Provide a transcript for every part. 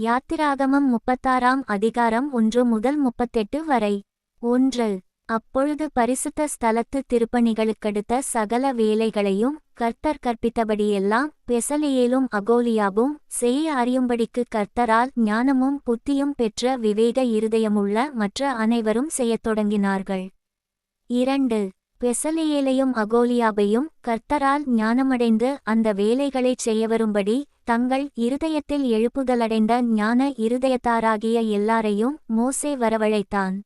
யாத்திராகமம் முப்பத்தாறாம் அதிகாரம் ஒன்று முதல் முப்பத்தெட்டு வரை. ஒன்று. அப்பொழுது பரிசுத்த ஸ்தலத்து திருப்பணிகளுக்கடுத்த சகல வேலைகளையும் கர்த்தர் கற்பித்தபடியெல்லாம் பெசலியேலும் அகோலியாவும் செய்ய அறியும்படிக்கு கர்த்தரால் ஞானமும் புத்தியும் பெற்ற விவேக இருதயமுள்ள மற்ற அனைவரும் செய்யத் தொடங்கினார்கள். இரண்டு. பெசலியேலையும் அகோலியாவையும் கர்த்தரால் ஞானமடைந்து அந்த வேலைகளைச் செய்யவரும்படி தங்கள் இருதயத்தில் எழுப்புதலடைந்த ஞான இருதயத்தாராகிய எல்லாரையும் மோசே வரவழைத்தான்.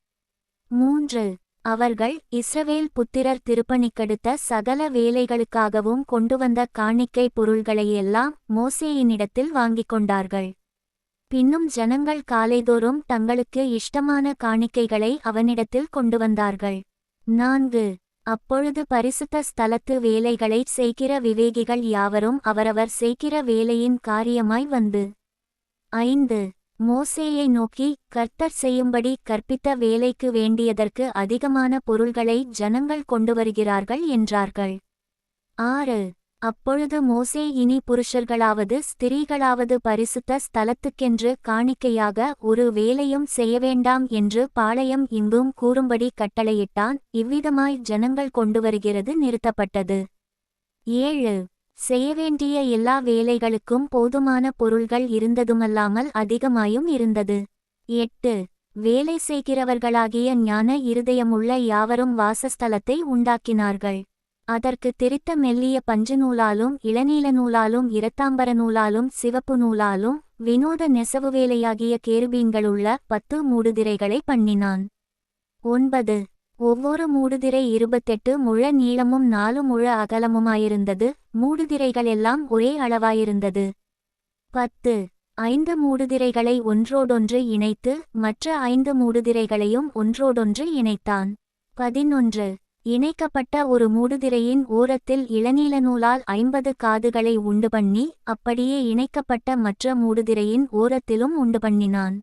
மூன்று. அவர்கள் இஸ்ரவேல் புத்திரர் திருப்பணிக்கெடுத்த சகல வேலைகளுக்காகவும் கொண்டுவந்த காணிக்கை பொருள்களையெல்லாம் மோசேயினிடத்தில் வாங்கிக் கொண்டார்கள். பின்னும் ஜனங்கள் காலைதோறும் தங்களுக்கு இஷ்டமான காணிக்கைகளை அவனிடத்தில் கொண்டு வந்தார்கள். நான்கு. அப்பொழுது பரிசுத்த ஸ்தலத்து வேலைகளைச் செய்கிற விவேகிகள் யாவரும் அவரவர் செய்கிற வேலையின் காரியமாய் வந்து. ஐந்து. மோசேயை நோக்கி கர்த்தர் செய்யும்படி கற்பித்த வேலைக்கு வேண்டியதற்கு அதிகமான பொருள்களை ஜனங்கள் கொண்டு வருகிறார்கள் என்றார்கள். ஆறு. அப்பொழுது மோசே இனி புருஷர்களாவது ஸ்திரீகளாவது பரிசுத்த ஸ்தலத்துக்கென்று காணிக்கையாக ஒரு வேலையும் செய்ய வேண்டாம் என்று பாளையம் இங்கும் கூறும்படி கட்டளையிட்டான். இவ்விதமாய் ஜனங்கள் கொண்டு வருகிறது நிறுத்தப்பட்டது. ஏழு. செய்ய வேண்டிய எல்லா வேலைகளுக்கும் போதுமான பொருள்கள் இருந்ததுமல்லாமல் அதிகமாயும் இருந்தது. எட்டு. வேலை செய்கிறவர்களாகிய ஞான இருதயமுள்ள யாவரும் வாசஸ்தலத்தை உண்டாக்கினார்கள். அதற்கு திரித்த மெல்லிய பஞ்சு நூலாலும் இளநீல நூலாலும் இரத்தாம்பர நூலாலும் சிவப்பு நூலாலும் வினோத நெசவு வேலையாகிய கேருபீன்களுள்ள பத்து மூடுதிரைகளை பண்ணினான். ஒன்பது. ஒவ்வொரு மூடுதிரை இருபத்தெட்டு முழ நீளமும் நாலு முழ அகலமுமாயிருந்தது. மூடுதிரைகளெல்லாம் ஒரே அளவாயிருந்தது. பத்து. ஐந்து மூடுதிரைகளை ஒன்றோடொன்று இணைத்து மற்ற ஐந்து மூடுதிரைகளையும் ஒன்றோடொன்று இணைத்தான். பதினொன்று. இணைக்கப்பட்ட ஒரு மூடுதிரையின் ஓரத்தில் இளநீல நூலால் ஐம்பது காதுகளை உண்டு பண்ணி அப்படியே இணைக்கப்பட்ட மற்ற மூடுதிரையின் ஓரத்திலும் உண்டு பண்ணினான்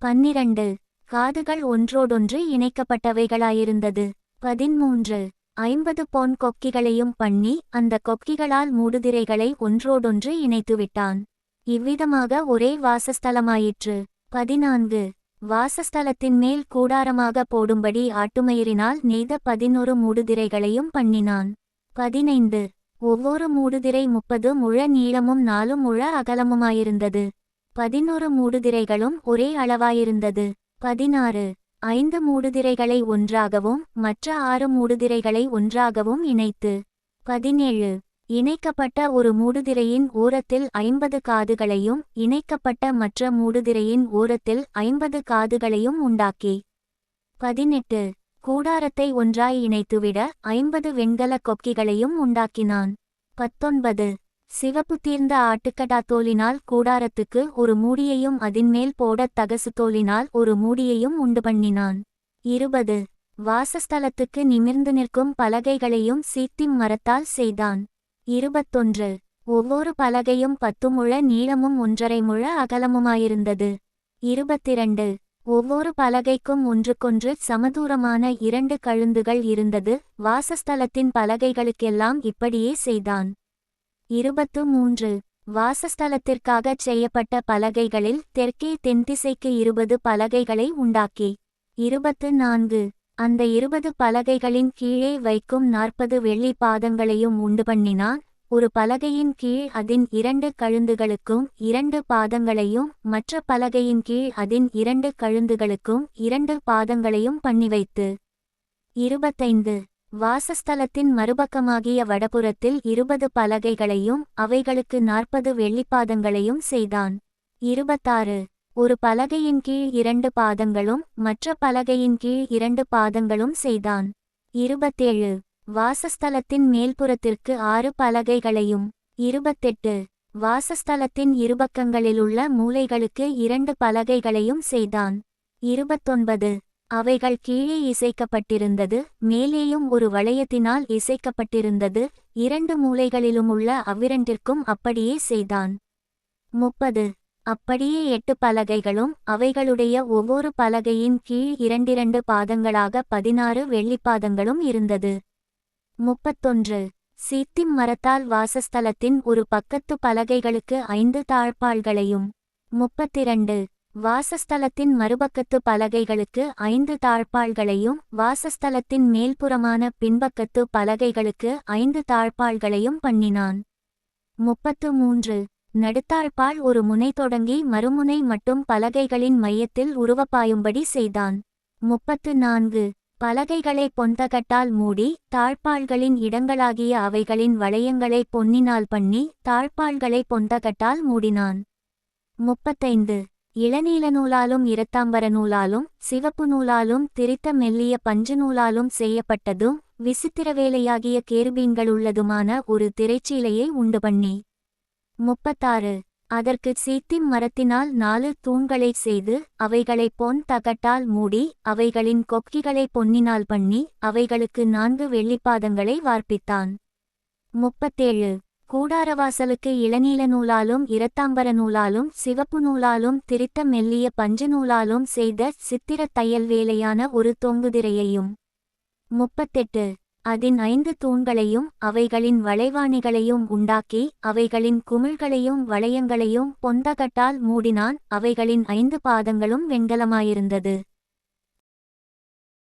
பன்னிரண்டு. காதுகள் ஒன்றோடொன்று இணைக்கப்பட்டவைகளாயிருந்தது. பதிமூன்று ஐம்பது பொன் கொக்கிகளையும் பண்ணி அந்த கொக்கிகளால் மூடுதிரைகளை ஒன்றோடொன்று இணைத்துவிட்டான். இவ்விதமாக ஒரே வாசஸ்தலமாயிற்று. பதினான்கு. வாசஸ்தலத்தின் மேல் கூடாரமாக போடும்படி ஆட்டுமயிரினால் நெய்த பதினொரு மூடுதிரைகளையும் பண்ணினான். பதினைந்து. ஒவ்வொரு மூடுதிரை முப்பது முழ நீளமும் நாலு முழ அகலமுமாயிருந்தது. பதினொரு மூடுதிரைகளும் ஒரே அளவாயிருந்தது. பதினாறு. ஐந்து மூடுதிரைகளை ஒன்றாகவும் மற்ற ஆறு மூடுதிரைகளை ஒன்றாகவும் இணைத்து. பதினேழு. இணைக்கப்பட்ட ஒரு மூடுதிரையின் ஓரத்தில் ஐம்பது காதுகளையும் இணைக்கப்பட்ட மற்ற மூடுதிரையின் ஓரத்தில் ஐம்பது காதுகளையும் உண்டாக்கி. பதினெட்டு. கூடாரத்தை ஒன்றாய் இணைத்துவிட ஐம்பது வெண்கல கொக்கிகளையும் உண்டாக்கினான். பத்தொன்பது. சிவப்பு தீர்ந்த ஆட்டுக்கடாத்தோலினால் கூடாரத்துக்கு ஒரு மூடியையும் அதின்மேல் போடத் தகசு தோலினால் ஒரு மூடியையும் உண்டு பண்ணினான். இருபது. வாசஸ்தலத்துக்கு நிமிர்ந்து நிற்கும் பலகைகளையும் சீத்திம் மரத்தால் செய்தான். இருபத்தொன்று. ஒவ்வொரு பலகையும் பத்து முழ நீளமும் ஒன்றரை முழ அகலமுமாயிருந்தது. இருபத்திரண்டு. ஒவ்வொரு பலகைக்கும் ஒன்றுக்கொன்று சமதூரமான இரண்டு கழுந்துகள் இருந்தது. வாசஸ்தலத்தின் பலகைகளுக்கெல்லாம் இப்படியே செய்தான். இருபத்து மூன்று வாசஸ்தலத்திற்காகச் செய்யப்பட்ட பலகைகளில் தெற்கே தென்திசைக்கு இருபது பலகைகளை உண்டாக்கி. இருபத்து நான்கு. அந்த இருபது பலகைகளின் கீழே வைக்கும் நாற்பது வெள்ளி பாதங்களையும் உண்டு பண்ணினான் ஒரு பலகையின் கீழ் அதன் இரண்டு கழுந்துகளுக்கும் இரண்டு பாதங்களையும் மற்ற பலகையின் கீழ் அதன் இரண்டு கழுந்துகளுக்கும் இரண்டு பாதங்களையும் பண்ணி வைத்து. இருபத்தைந்து. வாசஸ்தலத்தின் மறுபக்கமாகிய வடபுறத்தில் இருபது பலகைகளையும் அவைகளுக்கு நாற்பது வெள்ளிப்பாதங்களையும் செய்தான். இருபத்தாறு. ஒரு பலகையின் கீழ் இரண்டு பாதங்களும் மற்ற பலகையின் கீழ் இரண்டு பாதங்களும் செய்தான். இருபத்தேழு. வாசஸ்தலத்தின் மேல்புறத்திற்கு ஆறு பலகைகளையும். இருபத்தெட்டு. வாசஸ்தலத்தின் இருபக்கங்களிலுள்ள மூலைகளுக்கு இரண்டு பலகைகளையும் செய்தான். இருபத்தொன்பது. அவைகள் கீழே இசைக்கப்பட்டிருந்தது மேலேயும் ஒரு வளையத்தினால் இசைக்கப்பட்டிருந்தது இரண்டு மூலைகளிலுமுள்ள அவ்விரண்டிற்கும் அப்படியே செய்தான். முப்பது. அப்படியே எட்டு பலகைகளும் அவைகளுடைய ஒவ்வொரு பலகையின் கீழ் இரண்டிரண்டு பாதங்களாக பதினாறு வெள்ளிப்பாதங்களும் இருந்தது. முப்பத்தொன்று. சீத்திம் மரத்தால் வாசஸ்தலத்தின் ஒரு பக்கத்து பலகைகளுக்கு ஐந்து தாழ்பாள்களையும் முப்பத்திரண்டு. வாசஸ்தலத்தின் மறுபக்கத்து பலகைகளுக்கு ஐந்து தாழ்பாள்களையும் வாசஸ்தலத்தின் மேல்புறமான பின்பக்கத்து பலகைகளுக்கு ஐந்து தாழ்பாள்களையும் பண்ணினான். முப்பத்து மூன்று. நடுத்தாழ்பால் ஒரு முனை தொடங்கி மறுமுனை மட்டும் பலகைகளின் மையத்தில் உருவப்பாயும்படி செய்தான். முப்பத்து நான்கு. பலகைகளை பொந்தகட்டால் மூடி தாழ்பாள்களின் இடங்களாகிய அவைகளின் வளையங்களை பொன்னினால் பண்ணி தாழ்பாள்களை பொந்தகட்டால் மூடினான். முப்பத்தைந்து. இளநீல நூலாலும் இரத்தாம்பர நூலாலும் சிவப்பு நூலாலும் திரித்த மெல்லிய பஞ்சு நூலாலும் செய்யப்பட்டதும் விசித்திர வேலையாகிய கேர்பீன்கள் உள்ளதுமான ஒரு திரைச்சீலையை உண்டு பண்ணி முப்பத்தாறு. அதற்கு சீத்திம் மரத்தினால் நாலு தூண்களைச் செய்து அவைகளை பொன் தகட்டால் மூடி அவைகளின் கொக்கிகளை பொன்னினால் பண்ணி அவைகளுக்கு நான்கு வெள்ளிப்பாதங்களை வார்ப்பித்தான். முப்பத்தேழு. கூடாரவாசலுக்கு இளநீல நூலாலும் இரத்தாம்பர நூலாலும் சிவப்பு நூலாலும் திரித்த மெல்லிய பஞ்சு நூலாலும் செய்த சித்திரத் தையல் வேலையான ஒரு தொங்குதிரையையும். முப்பத்தெட்டு. அதன் ஐந்து தூண்களையும் அவைகளின் வளைவாணிகளையும் உண்டாக்கி அவைகளின் குமிழ்களையும் வளையங்களையும் பொந்தகட்டால் மூடினான் அவைகளின் ஐந்து பாதங்களும் வெண்கலமாயிருந்தது.